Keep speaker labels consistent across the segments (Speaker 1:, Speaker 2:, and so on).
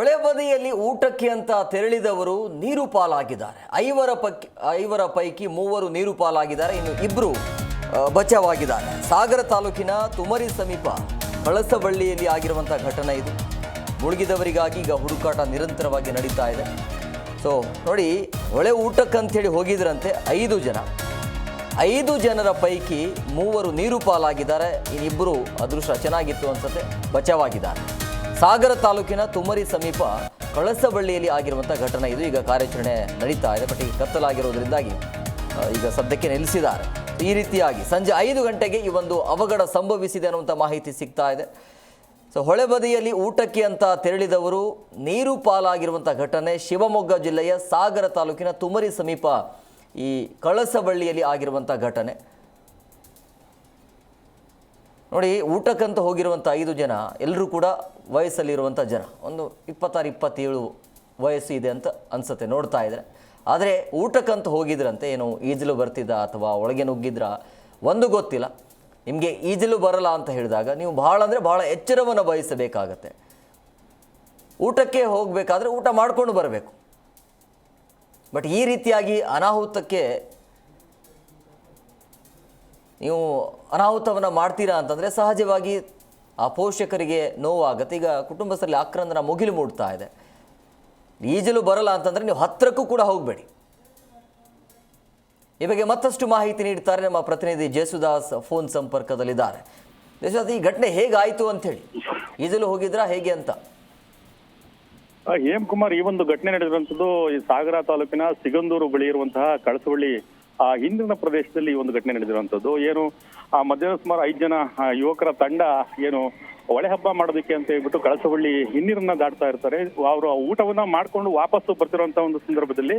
Speaker 1: ಹೊಳೆ ಬದಿಯಲ್ಲಿ ಊಟಕ್ಕೆ ಅಂತ ತೆರಳಿದವರು ನೀರು ಪಾಲಾಗಿದ್ದಾರೆ. ಐವರ ಪೈಕಿ ಐವರ ಪೈಕಿ ಮೂವರು ನೀರು ಪಾಲಾಗಿದ್ದಾರೆ. ಇನ್ನು ಇಬ್ಬರು ಬಚಾವಾಗಿದ್ದಾರೆ. ಸಾಗರ ತಾಲೂಕಿನ ತುಮರಿ ಸಮೀಪ ಕಳಸಬಳ್ಳಿಯಲ್ಲಿ ಆಗಿರುವಂಥ ಘಟನೆ ಇದು. ಮುಳುಗಿದವರಿಗಾಗಿ ಈಗ ಹುಡುಕಾಟ ನಿರಂತರವಾಗಿ ನಡೀತಾ ಇದೆ. ಸೊ ನೋಡಿ, ಹೊಳೆ ಊಟಕ್ಕಂಥೇಳಿ ಹೋಗಿದ್ರಂತೆ ಐದು ಜನ. ಐದು ಜನರ ಪೈಕಿ ಮೂವರು ನೀರು ಪಾಲಾಗಿದ್ದಾರೆ. ಇನ್ನಿಬ್ಬರು ಅದೃಷ್ಟ ಚೆನ್ನಾಗಿತ್ತು ಅನ್ಸುತ್ತೆ. ಬಚಾವಾಗಿದ್ದಾರೆ. ಸಾಗರ ತಾಲೂಕಿನ ತುಮರಿ ಸಮೀಪ ಕಳಸಬಳ್ಳಿಯಲ್ಲಿ ಆಗಿರುವಂಥ ಘಟನೆ ಇದು. ಈಗ ಕಾರ್ಯಾಚರಣೆ ನಡೀತಾ ಇದೆ. ಬಟ್ ಈಗ ಕತ್ತಲಾಗಿರೋದ್ರಿಂದಾಗಿ ಈಗ ಸದ್ಯಕ್ಕೆ ನಿಲ್ಲಿಸಿದ್ದಾರೆ. ಈ ರೀತಿಯಾಗಿ ಸಂಜೆ ಐದು ಗಂಟೆಗೆ ಈ ಒಂದು ಅವಘಡ ಸಂಭವಿಸಿದೆ ಅನ್ನುವಂಥ ಮಾಹಿತಿ ಸಿಗ್ತಾ ಇದೆ. ಸೊ, ಹೊಳೆ ಬದಿಯಲ್ಲಿ ಊಟಕ್ಕೆ ಅಂತ ತೆರಳಿದವರು ನೀರು ಪಾಲಾಗಿರುವಂಥ ಘಟನೆ ಶಿವಮೊಗ್ಗ ಜಿಲ್ಲೆಯ ಸಾಗರ ತಾಲೂಕಿನ ತುಮರಿ ಸಮೀಪ ಈ ಕಳಸಬಳ್ಳಿಯಲ್ಲಿ ಆಗಿರುವಂಥ ಘಟನೆ. ನೋಡಿ, ಊಟಕ್ಕಂತ ಹೋಗಿರುವಂಥ ಐದು ಜನ ಎಲ್ಲರೂ ಕೂಡ ವಯಸ್ಸಲ್ಲಿರುವಂಥ ಜನ. ಒಂದು ಇಪ್ಪತ್ತಾರು, ಇಪ್ಪತ್ತೇಳು ವಯಸ್ಸು ಇದೆ ಅಂತ ಅನ್ಸುತ್ತೆ, ನೋಡ್ತಾ ಇದ್ರೆ. ಆದರೆ ಊಟಕ್ಕಂತ ಹೋಗಿದ್ರಂತೆ, ಏನು ಈಜಲು ಬರ್ತಿದ್ದ ಅಥವಾ ಒಳಗೆ ನುಗ್ಗಿದ್ರ? ಒಂದು ಗೊತ್ತಿಲ್ಲ. ನಿಮಗೆ ಈಜಲು ಬರಲ್ಲ ಅಂತ ಹೇಳಿದಾಗ, ನೀವು ಭಾಳ ಅಂದರೆ ಭಾಳ ಎಚ್ಚರವನ್ನು ವಹಿಸಬೇಕಾಗತ್ತೆ ಊಟಕ್ಕೆ ಹೋಗಬೇಕಾದ್ರೆ ಊಟ ಮಾಡಿಕೊಂಡು ಬರಬೇಕು. ಬಟ್ ಈ ರೀತಿಯಾಗಿ ಅನಾಹುತಕ್ಕೆ ನೀವು ಅನಾಹುತವನ್ನು ಮಾಡ್ತೀರಾ ಅಂತಂದರೆ ಸಹಜವಾಗಿ ಆ ಪೋಷಕರಿಗೆ ನೋವಾಗುತ್ತೆ. ಈಗ ಕುಟುಂಬಸ್ಥರಲ್ಲಿ ಆಕ್ರಂದನ ಮುಗಿಲು ಮೂಡ್ತಾ ಇದೆ. ಈಜಲು ಬರಲ್ಲ ಅಂತಂದರೆ ನೀವು ಹತ್ತಿರಕ್ಕೂ ಕೂಡ ಹೋಗಬೇಡಿ. ಈ ಬಗ್ಗೆ ಮತ್ತಷ್ಟು ಮಾಹಿತಿ ನೀಡ್ತಾರೆ ನಮ್ಮ ಪ್ರತಿನಿಧಿ ಜೇಸುದಾಸ್ ಫೋನ್ ಸಂಪರ್ಕದಲ್ಲಿದ್ದಾರೆ. ಈ ಘಟನೆ ಹೇಗಾಯಿತು ಅಂಥೇಳಿ? ಈಜಲು ಹೋಗಿದ್ರ ಹೇಗೆ ಅಂತ?
Speaker 2: ಹೇಮ್ ಕುಮಾರ್ ಈ ಒಂದು ಘಟನೆ ನಡೆದಿರುವಂತದ್ದು ಈ ಸಾಗರ ತಾಲೂಕಿನ ಸಿಗಂದೂರು ಬಳಿ ಇರುವಂತಹ ಕಳಸವಳ್ಳಿ ಆ, ಹಿಂದಿನ ಪ್ರದೇಶದಲ್ಲಿ ಒಂದು ಘಟನೆ ನಡೆದಿರುವಂತದ್ದು ಏನು, ಆ, ಮಧ್ಯಾಹ್ನ ಸುಮಾರು ಐದು ಜನ ಯುವಕರ ತಂಡ ಏನು ಒಳೆ ಹಬ್ಬ ಮಾಡೋದಕ್ಕೆ ಅಂತ ಹೇಳ್ಬಿಟ್ಟು ಕಳಸವಳ್ಳಿ ಹಿನ್ನೀರನ್ನ ದಾಟ್ತಾ ಇರ್ತಾರೆ. ಅವರು ಊಟವನ್ನ ಮಾಡ್ಕೊಂಡು ವಾಪಸ್ಸು ಬರ್ತಿರುವಂತ ಒಂದು ಸಂದರ್ಭದಲ್ಲಿ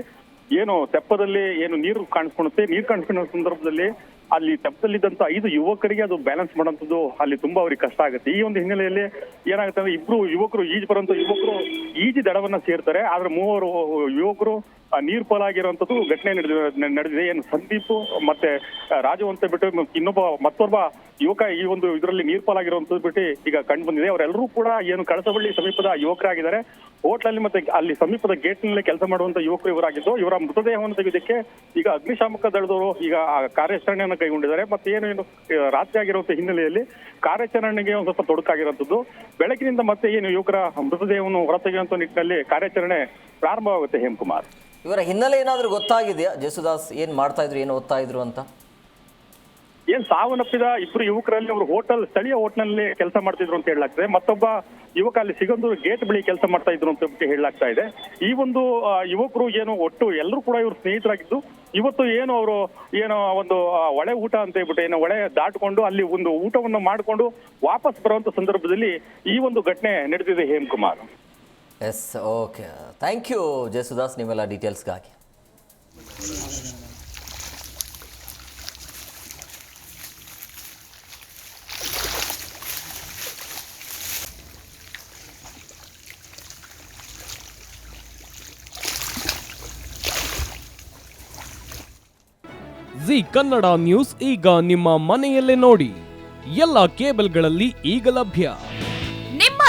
Speaker 2: ಏನು ತೆಪ್ಪದಲ್ಲಿ ಏನು ನೀರು ಕಾಣಿಸ್ಕೊಳುತ್ತೆ ನೀರು ಕಾಣಿಸ್ಕೊಳ್ಳೋ ಸಂದರ್ಭದಲ್ಲಿ ಅಲ್ಲಿ ತೆಪ್ಪದಲ್ಲಿದ್ದಂತ ಐದು ಯುವಕರಿಗೆ ಅದು ಬ್ಯಾಲೆನ್ಸ್ ಮಾಡುವಂಥದ್ದು ಅಲ್ಲಿ ತುಂಬಾ ಅವ್ರಿಗೆ ಕಷ್ಟ ಆಗುತ್ತೆ. ಈ ಒಂದು ಹಿನ್ನೆಲೆಯಲ್ಲಿ ಏನಾಗುತ್ತೆ ಅಂದ್ರೆ ಇಬ್ರು ಯುವಕರು, ಈಜು ಬರುವಂತ ಯುವಕರು ಈಜಿ ದಡವನ್ನ ಸೇರ್ತಾರೆ. ಆದ್ರೆ ಮೂವರು ಯುವಕರು ನೀರ್ ಪಾಲಾಗಿರುವಂತದ್ದು ಘಟನೆ ನಡೆದಿದೆ. ಏನು ಸಂದೀಪ್ ಮತ್ತೆ ರಾಜವಂತ ಬಿಟ್ಟು ಇನ್ನೊಬ್ಬ ಮತ್ತೊಬ್ಬ ಯುವಕ ಈ ಒಂದು ಇದರಲ್ಲಿ ನೀರ್ ಪಾಲಾಗಿರುವಂತದ್ದು ಬಿಟ್ಟು ಈಗ ಕಂಡು ಬಂದಿದೆ. ಅವರೆಲ್ಲರೂ ಕೂಡ ಏನು ಕಳಸಬಳ್ಳಿ ಸಮೀಪದ ಯುವಕರಾಗಿದ್ದಾರೆ ಹೋಟ್ಲಲ್ಲಿ ಮತ್ತೆ ಅಲ್ಲಿ ಸಮೀಪದ ಗೇಟ್ನಲ್ಲಿ ಕೆಲಸ ಮಾಡುವಂತ ಯುವಕರು ಇವರಾಗಿದ್ದು, ಇವರ ಮೃತದೇಹವನ್ನು ತೆಗೆದಕ್ಕೆ ಈಗ ಅಗ್ನಿಶಾಮಕ ದಳದವರು ಈಗ ಕಾರ್ಯಾಚರಣೆಯನ್ನು ಕೈಗೊಂಡಿದ್ದಾರೆ. ಮತ್ತೆ ಏನು ರಾತ್ರಿ ಆಗಿರುವಂತ ಹಿನ್ನೆಲೆಯಲ್ಲಿ ಕಾರ್ಯಾಚರಣೆಗೆ ಒಂದು ಸ್ವಲ್ಪ ತೊಡಕಾಗಿರುವಂತದ್ದು. ಬೆಳಕಿನಿಂದ ಮತ್ತೆ ಏನು ಯುವಕರ ಮೃತದೇಹವನ್ನು ಹೊರತೆಗೆಯುವಂತ ನಿಟ್ಟಿನಲ್ಲಿ ಕಾರ್ಯಾಚರಣೆ ಪ್ರಾರಂಭವಾಗುತ್ತೆ, ಹೇಮಕುಮಾರ್.
Speaker 1: ಇವರ ಹಿನ್ನೆಲೆ ಏನಾದರೂ ಗೊತ್ತಾಗಿದೆಯಾ? ಜೇಸುದಾಸ್ ಏನು ಮಾಡ್ತಾ ಇದ್ರು, ಏನು ಓದ್ತಾ ಇದ್ರು ಅಂತ?
Speaker 2: ಏನ್ ಸಾವನ್ನಪ್ಪಿದ ಇಬ್ರು ಯುವಕರಲ್ಲಿ ಅವರು ಹೋಟೆಲ್, ಸ್ಥಳೀಯ ಹೋಟೆಲ್ನಲ್ಲಿ ಕೆಲಸ ಮಾಡ್ತಿದ್ರು ಅಂತ ಹೇಳಲಾಗ್ತದೆ. ಮತ್ತೊಬ್ಬ ಯುವಕ ಅಲ್ಲಿ ಸಿಗಂದೂರು ಗೇಟ್ ಬಳಿ ಕೆಲಸ ಮಾಡ್ತಾ ಇದ್ರು ಅಂತ ಹೇಳಲಾಗ್ತಾ ಇದೆ. ಈ ಒಂದು ಯುವಕರು ಏನು ಒಟ್ಟು ಎಲ್ಲರೂ ಕೂಡ ಇವರು ಸ್ನೇಹಿತರಾಗಿದ್ದು, ಇವತ್ತು ಏನು ಅವರು ಏನು ಒಂದು ಒಳೆ ಊಟ ಅಂತ ಹೇಳ್ಬಿಟ್ಟು ಏನು ಒಳೆ ದಾಟ್ಕೊಂಡು ಅಲ್ಲಿ ಒಂದು ಊಟವನ್ನು ಮಾಡಿಕೊಂಡು ವಾಪಸ್ ಬರುವಂತ ಸಂದರ್ಭದಲ್ಲಿ ಈ ಒಂದು ಘಟನೆ ನಡೆದಿದೆ Hemakumar.
Speaker 1: Yes, okay. Thank you Jayasudas, ನೀವೆಲ್ಲ ಡೀಟೇಲ್ಸ್ಗಾಗಿ.
Speaker 3: ಜಿ ಕನ್ನಡ ನ್ಯೂಸ್ ಈಗ ನಿಮ್ಮ ಮನೆಯಲ್ಲೇ ನೋಡಿ. ಎಲ್ಲ ಕೇಬಲ್ಗಳಲ್ಲಿ ಈಗ ಲಭ್ಯ.